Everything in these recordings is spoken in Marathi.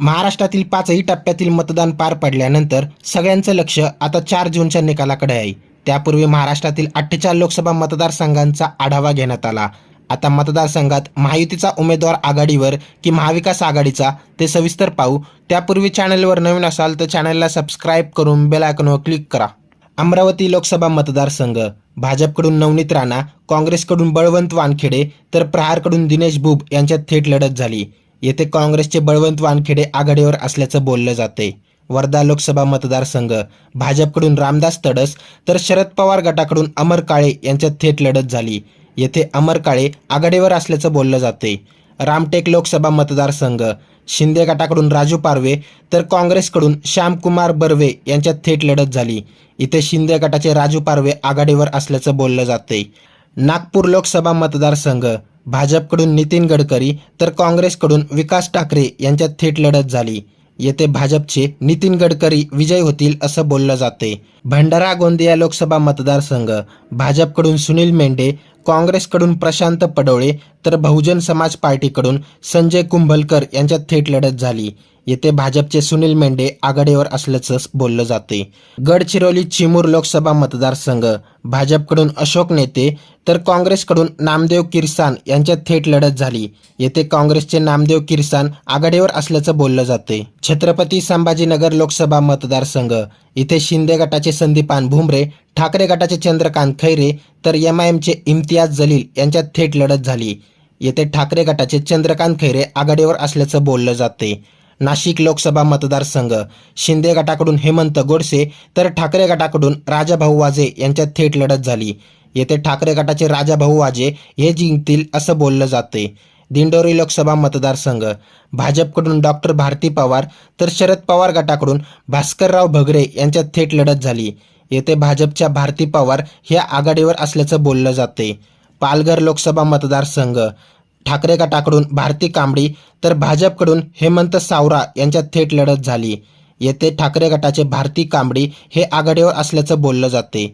महाराष्ट्रातील पाचही टप्प्यातील मतदान पार पडल्यानंतर सगळ्यांचं लक्ष आता चार जूनच्या निकालाकडे आहे. त्यापूर्वी महाराष्ट्रातील अठ्ठेचाळीस लोकसभा मतदारसंघांचा आढावा घेण्यात आला. आता मतदारसंघात महायुतीचा उमेदवार आघाडीवर की महाविकास आघाडीचा ते सविस्तर पाहू. त्यापूर्वी चॅनलवर नवीन असाल तर चॅनलला सबस्क्राईब करून बेलायकनवर क्लिक करा. अमरावती लोकसभा मतदारसंघ. भाजपकडून नवनीत राणा काँग्रेसकडून बळवंत वानखेडे तर प्रहारकडून दिनेश बुब यांच्यात थेट लढत झाली. येथे काँग्रेसचे बळवंत वानखेडे आघाडीवर असल्याचं बोललं जाते वर्धा लोकसभा मतदारसंघ भाजपकडून रामदास तडस तर शरद पवार गटाकडून अमर काळे यांच्यात थेट लढत झाली. येथे अमर काळे आघाडीवर असल्याचं बोललं जाते रामटेक लोकसभा मतदारसंघ शिंदे गटाकडून राजू पारवे तर काँग्रेसकडून श्यामकुमार बर्वे यांच्यात थेट लढत झाली. इथे शिंदे गटाचे राजू पारवे आघाडीवर असल्याचं बोललं जाते नागपूर लोकसभा मतदारसंघ भाजपकडून नितीन गडकरी तर काँग्रेसकडून विकास ठाकरे यांच्यात थेट लढत झाली. येथे भाजपचे नितीन गडकरी विजय होतील असं बोललं जाते भंडारा गोंदिया लोकसभा मतदारसंघ भाजपकडून सुनील मेंढे काँग्रेसकडून प्रशांत पडोळे तर बहुजन समाज पार्टीकडून संजय कुंभलकर यांच्यात थेट लढत झाली. येथे भाजपचे सुनील मेंढे आघाडीवर असल्याचं बोललं जाते गडचिरोली चिमूर लोकसभा मतदारसंघ. भाजपकडून अशोक नेते तर काँग्रेसकडून नामदेव किरसान यांच्यात थेट लढत झाली. येथे काँग्रेसचे नामदेव किरसान आघाडीवर असल्याचं बोललं जाते छत्रपती संभाजीनगर लोकसभा मतदारसंघ. इथे शिंदे गटाचे संदीपान भुमरे ठाकरे गटाचे चंद्रकांत खैरे तर एम आय एमचे इम्तियाज जलील यांच्यात थेट लढत झाली. येथे ठाकरे गटाचे चंद्रकांत खैरे आघाडीवर असल्याचं बोललं जाते नाशिक लोकसभा मतदारसंघ. शिंदे गटाकडून हेमंत गोडसे तर ठाकरे गटाकडून राजाभाऊ वाजे यांच्यात थेट लढत झाली. येथे ठाकरे गटाचे राजाभाऊ वाजे हे जिंकतील असं बोललं जाते दिंडोरी लोकसभा मतदारसंघ. भाजपकडून डॉक्टर भारती पवार तर शरद पवार गटाकडून भास्करराव भगरे यांच्यात थेट लढत झाली. येथे भाजपच्या भारती पवार ह्या आघाडीवर असल्याचं बोललं जाते पालघर लोकसभा मतदारसंघ. ठाकरे गटाकडून भारती कांबडी तर भाजपकडून हेमंत सावरा यांच्यात थेट लढत झाली. येथे ठाकरे गटाचे भारती कांबडी हे आघाडीवर असल्याचं बोललं जाते.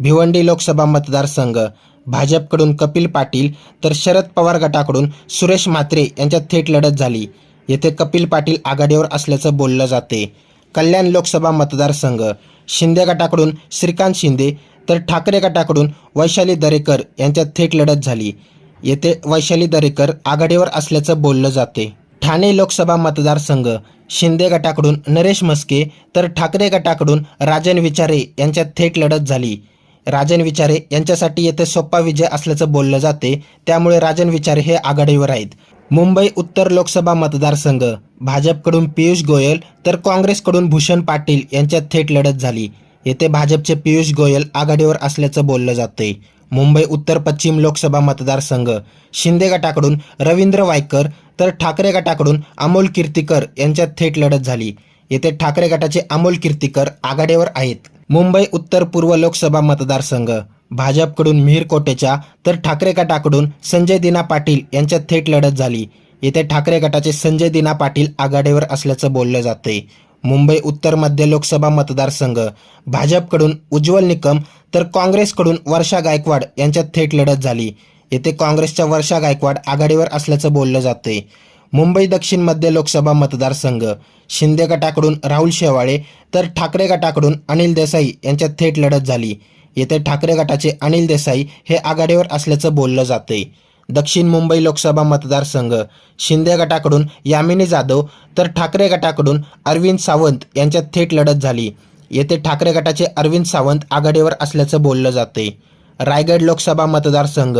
भिवंडी लोकसभा मतदारसंघ भाजपकडून कपिल पाटील तर शरद पवार गटाकडून सुरेश म्हात्रे यांच्यात थेट लढत झाली. येथे कपिल पाटील आघाडीवर असल्याचं बोललं जाते. कल्याण लोकसभा मतदारसंघ शिंदे गटाकडून श्रीकांत शिंदे तर ठाकरे गटाकडून वैशाली दरेकर यांच्यात थेट लढत झाली. येथे वैशाली दरेकर आघाडीवर असल्याचं बोललं जाते. ठाणे लोकसभा मतदारसंघ शिंदे गटाकडून नरेश मस्के तर ठाकरे गटाकडून राजन विचारे यांच्यात थेट लढत झाली. राजन विचारे यांच्यासाठी येथे सोप्पा विजय असल्याचं बोललं जाते त्यामुळे राजन विचारे हे आघाडीवर आहेत. मुंबई उत्तर लोकसभा मतदारसंघ भाजपकडून पियुष गोयल तर काँग्रेसकडून भूषण पाटील यांच्यात थेट लढत झाली. येथे भाजपचे पियुष गोयल आघाडीवर असल्याचं बोललं जाते. मुंबई उत्तर पश्चिम लोकसभा मतदारसंघ. शिंदे गटाकडून रवींद्र वायकर तर ठाकरे गटाकडून अमोल कीर्तीकर यांच्यात थेट लढत झाली. येथे ठाकरे गटाचे अमोल कीर्तीकर आघाडीवर आहेत. मुंबई उत्तर पूर्व लोकसभा मतदारसंघ. भाजपकडून मिहीर कोटेचा तर ठाकरे गटाकडून संजय दिना पाटील यांच्यात थेट लढत झाली. येथे ठाकरे गटाचे संजय दिना पाटील आघाडीवर असल्याचं बोललं जाते मुंबई उत्तर मध्य लोकसभा मतदारसंघ. भाजपकडून उज्ज्वल निकम तर काँग्रेसकडून वर्षा गायकवाड यांच्यात थेट लढत झाली. येथे काँग्रेसच्या वर्षा गायकवाड आघाडीवर असल्याचं बोललं जातंय. मुंबई दक्षिण मध्य लोकसभा मतदारसंघ शिंदे गटाकडून राहुल शेवाळे तर ठाकरे गटाकडून अनिल देसाई यांच्यात थेट लढत झाली. येथे ठाकरे गटाचे अनिल देसाई हे आघाडीवर असल्याचं बोललं जातंय. दक्षिण मुंबई लोकसभा मतदारसंघ शिंदे गटाकडून यामिनी जाधव तर ठाकरे गटाकडून अरविंद सावंत यांच्यात थेट लढत झाली. येथे ठाकरे गटाचे अरविंद सावंत आघाडीवर असल्याचं बोललं जाते. रायगड लोकसभा मतदारसंघ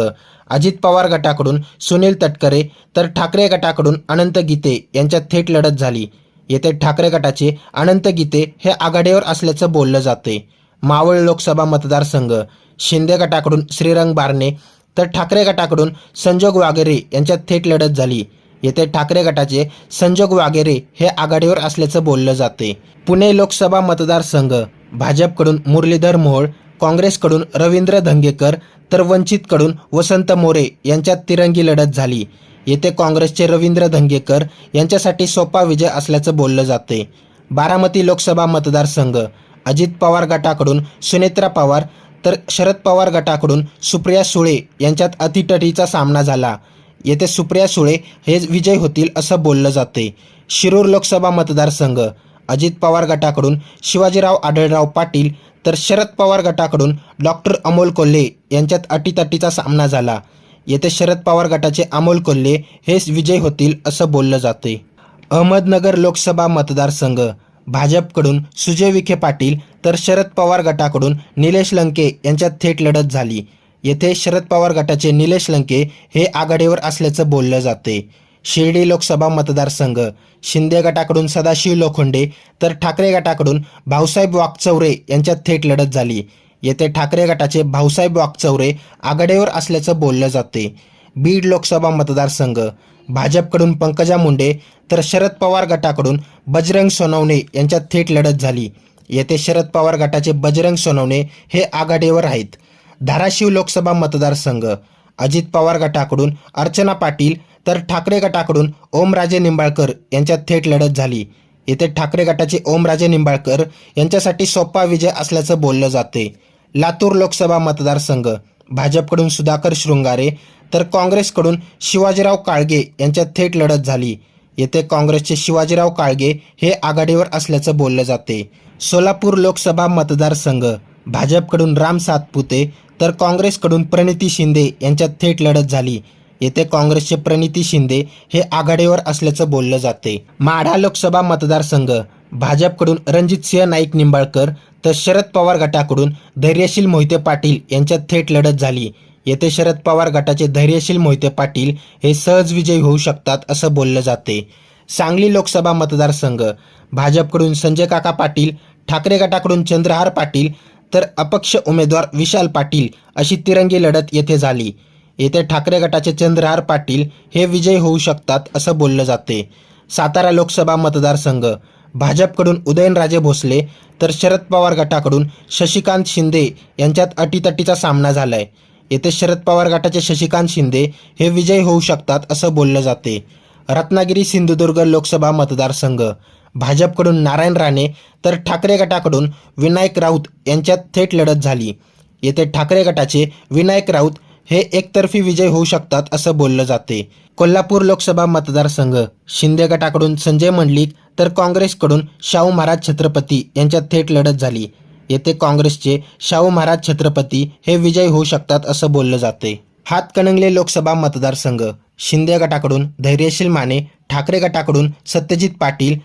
अजित पवार गटाकडून सुनील तटकरे तर ठाकरे गटाकडून अनंत गीते यांच्यात थेट लढत झाली. येथे ठाकरे गटाचे अनंत गीते हे आघाडीवर असल्याचं बोललं जाते. मावळ लोकसभा मतदारसंघ शिंदे गटाकडून श्रीरंग बारणे तर ठाकरे गटाकडून संजोग वागेरे यांच्यात थेट लढत झाली. येथे ठाकरे गटाचे संजोग वागेरे हे आघाडीवर असल्याचं बोललं जाते. पुणे लोकसभा मतदारसंघ भाजपकडून मुरलीधर मोहोळ काँग्रेसकडून रवींद्र धंगेकर तर वंचितकडून वसंत मोरे यांच्यात तिरंगी लढत झाली. येथे काँग्रेसचे रवींद्र धंगेकर यांच्यासाठी सोपा विजय असल्याचं बोललं जाते. बारामती लोकसभा मतदारसंघ अजित पवार गटाकडून सुनेत्रा पवार तर शरद पवार गटाकडून सुप्रिया सुळे यांच्यात अतिटटीचा सामना झाला. येथे सुप्रिया सुळे हे विजय होतील असं बोललं जाते शिरूर लोकसभा मतदारसंघ अजित पवार गटाकडून शिवाजीराव आढळराव पाटील तर शरद पवार गटाकडून डॉक्टर अमोल कोल्हे यांच्यात अटीतटीचा सामना झाला. येथे शरद पवार गटाचे अमोल कोल्हे हेच विजय होतील असं बोललं जाते अहमदनगर लोकसभा मतदारसंघ भाजपकडून सुजय विखे पाटील तर शरद पवार गटाकडून निलेश लंके यांच्यात थेट लढत झाली. येथे शरद पवार गटाचे निलेश लंके हे आघाडीवर असल्याचं बोललं जाते. शिर्डी लोकसभा मतदारसंघ शिंदे गटाकडून सदाशिव लोखंडे तर ठाकरे गटाकडून भाऊसाहेब वाकचौरे यांच्यात थेट लढत झाली. येथे ठाकरे गटाचे भाऊसाहेब वाकचौरे आघाडीवर असल्याचं बोललं जाते. बीड लोकसभा मतदारसंघ भाजपकडून पंकजा मुंडे तर शरद पवार गटाकडून बजरंग सोनवणे यांच्यात थेट लढत झाली. येथे शरद पवार गटाचे बजरंग सोनवणे हे आघाडीवर आहेत. धाराशिव लोकसभा मतदारसंघ. अजित पवार गटाकडून अर्चना पाटील तर ठाकरे गटाकडून ओमराजे निंबाळकर यांच्यात थेट लढत झाली. येथे ठाकरे गटाचे ओमराजे निंबाळकर यांच्यासाठी सोपा विजय असल्याचं बोललं जाते. लातूर लोकसभा मतदारसंघ. भाजपकडून सुधाकर शृंगारे तर काँग्रेसकडून शिवाजीराव काळगे यांच्यात थेट लढत झाली. येथे काँग्रेसचे शिवाजीराव काळगे हे आघाडीवर असल्याचं बोललं जाते. सोलापूर लोकसभा मतदारसंघ. भाजपकडून राम सातपुते तर काँग्रेसकडून प्रणिती शिंदे यांच्यात थेट लढत झाली. येथे काँग्रेसचे प्रणिती शिंदे हे आघाडीवर असल्याचं बोललं जाते. माढा लोकसभा मतदारसंघ भाजपकडून रणजितसिंह नाईक निंबाळकर तर शरद पवार गटाकडून धैर्यशील मोहिते पाटील यांच्यात थेट लढत झाली. येथे शरद पवार गटाचे धैर्यशील मोहिते पाटील हे सहज विजयी होऊ शकतात असं बोललं जाते. सांगली लोकसभा मतदारसंघ भाजपकडून संजय काका पाटील ठाकरे गटाकडून चंद्रहार पाटील तर अपक्ष उमेदवार विशाल पाटील अशी तिरंगी लढत येथे झाली. येथे ठाकरे गटाचे चंद्रहार पाटील हे विजयी होऊ शकतात असं बोललं जाते. सातारा लोकसभा मतदारसंघ. भाजपकडून उदयनराजे भोसले तर शरद पवार गटाकडून शशिकांत शिंदे यांच्यात अटीतटीचा सामना झालाय. येथे शरद पवार गटाचे शशिकांत शिंदे हे विजयी होऊ शकतात असं बोललं जाते. रत्नागिरी सिंधुदुर्ग लोकसभा मतदारसंघ. भाजपकडून नारायण राणे तर ठाकरे गटाकडून विनायक राऊत यांच्यात थेट लढत झाली. येथे ठाकरे गटाचे विनायक राऊत हे एकतर्फी विजय होऊ शकतात असं बोललं जाते. कोल्हापूर लोकसभा मतदारसंघ शिंदे गटाकडून संजय मंडलिक तर काँग्रेसकडून शाहू महाराज छत्रपती यांच्यात थेट लढत झाली. येथे काँग्रेसचे शाहू महाराज छत्रपती हे विजय होऊ शकतात असं बोललं जाते. हातकणंगले लोकसभा मतदारसंघ शिंदे गटाकडून धैर्यशील माने ठाकरे गटाकडून सत्यजित पाटील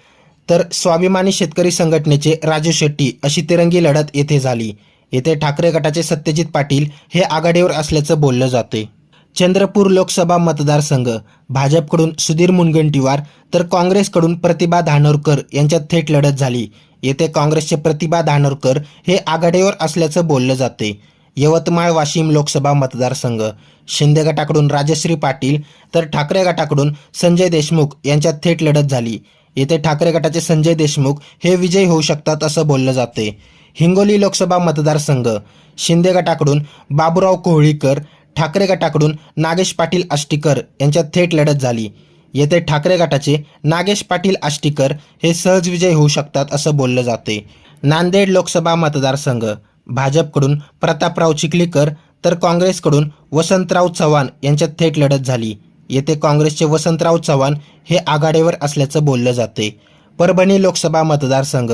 तर स्वाभिमानी शेतकरी संघटनेचे राजू शेट्टी अशी तिरंगी लढत येथे झाली. येथे ठाकरे गटाचे सत्यजित पाटील हे आघाडीवर असल्याचं बोललं जाते चंद्रपूर लोकसभा मतदारसंघ भाजपकडून सुधीर मुनगंटीवार तर काँग्रेसकडून प्रतिभा धानोरकर यांच्यात थेट लढत झाली. येथे काँग्रेसचे प्रतिभा धानोरकर हे आघाडीवर असल्याचं बोललं जाते यवतमाळ वाशिम लोकसभा मतदारसंघ शिंदे गटाकडून राजश्री पाटील तर ठाकरे गटाकडून संजय देशमुख यांच्यात थेट लढत झाली. येथे ठाकरे गटाचे संजय देशमुख हे विजयी होऊ शकतात असं बोललं जाते. हिंगोली लोकसभा मतदारसंघ शिंदे गटाकडून बाबुराव कोहळीकर ठाकरे गटाकडून नागेश पाटील आष्टीकर यांच्यात थेट लढत झाली. येथे ठाकरे गटाचे नागेश पाटील आष्टीकर हे सहज विजय होऊ शकतात असं बोललं जाते. नांदेड लोकसभा मतदारसंघ भाजपकडून प्रतापराव चिखलीकर तर काँग्रेसकडून वसंतराव चव्हाण यांच्यात थेट लढत झाली. येथे काँग्रेसचे वसंतराव चव्हाण हे आघाडीवर असल्याचं बोललं जाते परभणी लोकसभा मतदारसंघ.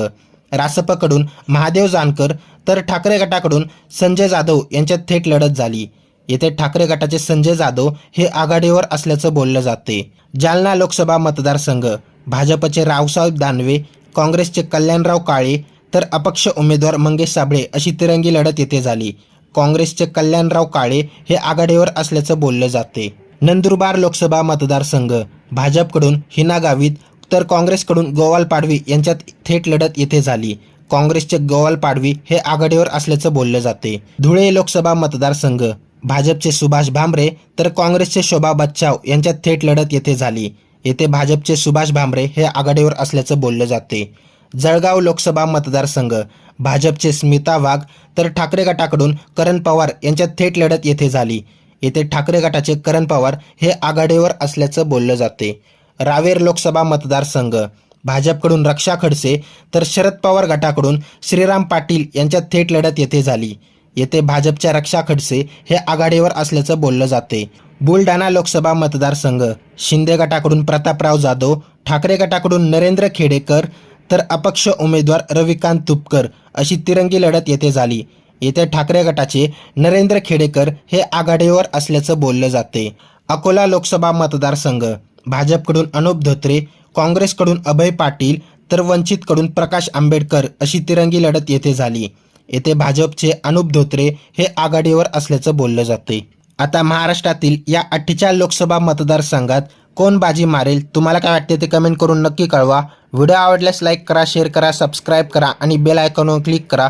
रासपकडून महादेव जानकर तर ठाकरे गटाकडून संजय जाधव यांच्यात थेट लढत झाली. येथे ठाकरे गटाचे संजय जाधव हे आघाडीवर असल्याचं बोललं जाते जालना लोकसभा मतदारसंघ. भाजपचे रावसाहेब दानवे काँग्रेसचे कल्याणराव काळे तर अपक्ष उमेदवार मंगेश साबळे अशी तिरंगी लढत येथे झाली. काँग्रेसचे कल्याणराव काळे हे आघाडीवर असल्याचं बोललं जाते नंदुरबार लोकसभा मतदारसंघ. भाजपकडून हिना गावित तर काँग्रेसकडून गोवाल पाडवी यांच्यात थेट लढत येथे झाली. काँग्रेसचे गोवाल पाडवी हे आघाडीवर असल्याचं बोललं जाते. धुळे लोकसभा मतदारसंघ. भाजपचे सुभाष भामरे तर काँग्रेसचे शोभा बच्चाव यांच्यात थेट लढत येथे झाली. येथे भाजपचे सुभाष भामरे हे आघाडीवर असल्याचं बोललं जाते. जळगाव लोकसभा मतदारसंघ. भाजपचे स्मिता वाघ तर ठाकरे गटाकडून करण पवार यांच्यात थेट लढत येथे झाली. येथे ठाकरे गटाचे करण पवार हे आघाडीवर असल्याचं बोललं जाते. रावेर लोकसभा मतदारसंघ. भाजपकडून रक्षा खडसे तर शरद पवार गटाकडून श्रीराम पाटील यांच्या थेट लढत येथे झाली. येथे भाजपच्या रक्षा खडसे हे आघाडीवर असल्याचं बोललं जाते. बुलढाणा लोकसभा मतदारसंघ. शिंदे गटाकडून प्रतापराव जाधव ठाकरे गटाकडून नरेंद्र खेडेकर तर अपक्ष उमेदवार रविकांत तुपकर अशी तिरंगी लढत येथे झाली. येथे ठाकरे गटाचे नरेंद्र खेडेकर हे आघाडीवर असल्याचं बोललं जाते. अकोला लोकसभा मतदारसंघ. भाजपकडून अनुप धोत्रे काँग्रेसकडून अभय पाटील तर वंचितकडून प्रकाश आंबेडकर अशी तिरंगी लढत येथे झाली. येथे भाजपचे अनुप धोत्रे हे आघाडीवर असल्याचं बोललं जाते. आता महाराष्ट्रातील या अठ्ठेचाळीस लोकसभा मतदारसंघात कोण बाजी मारेल तुम्हाला काय वाटते ते कमेंट करून नक्की कळवा. व्हिडिओ आवडल्यास लाईक करा शेअर करा सबस्क्राईब करा आणि बेल आयकॉनवर क्लिक करा.